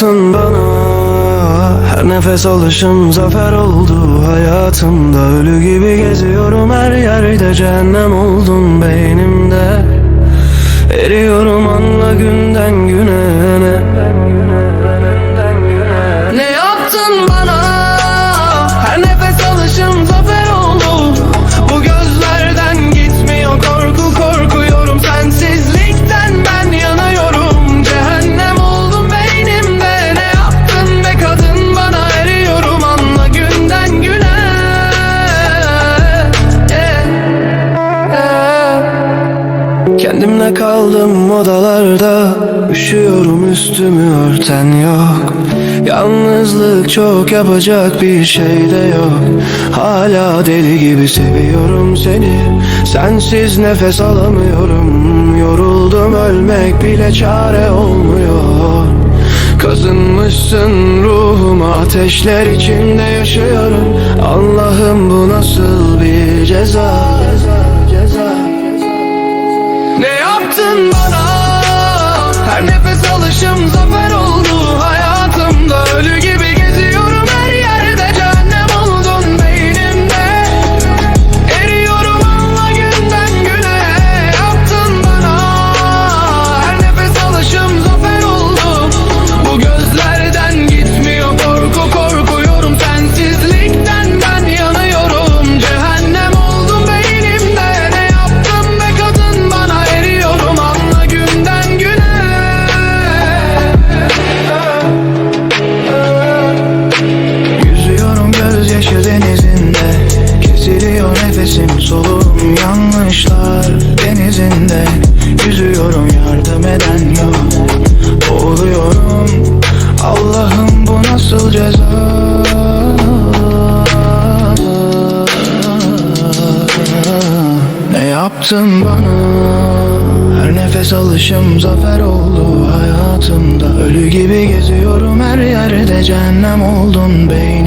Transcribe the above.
yaptın bana. Her nefes alışım zafer oldu hayatımda. Ölü gibi geziyorum her yerde. Cehennem oldun beynimde. Eriyorum anla günden güne Kendimle kaldım odalarda Üşüyorum üstümü örten yok. Yalnızlık çok yapacak bir şey de yok. Hala deli gibi seviyorum seni. Sensiz nefes alamıyorum. Yoruldum ölmek bile çare olmuyor. Kazınmışsın ruhuma ateşler içinde yaşıyorum. Allah'ım bu nasıl bir ceza yanlışlar denizinde Yüzüyorum yardım eden yok. Boğuluyorum Allah'ım bu nasıl ceza? Ne yaptın bana? Her nefes alışım zafer oldu hayatımda. Ölü gibi geziyorum her yerde cehennem oldun beynimde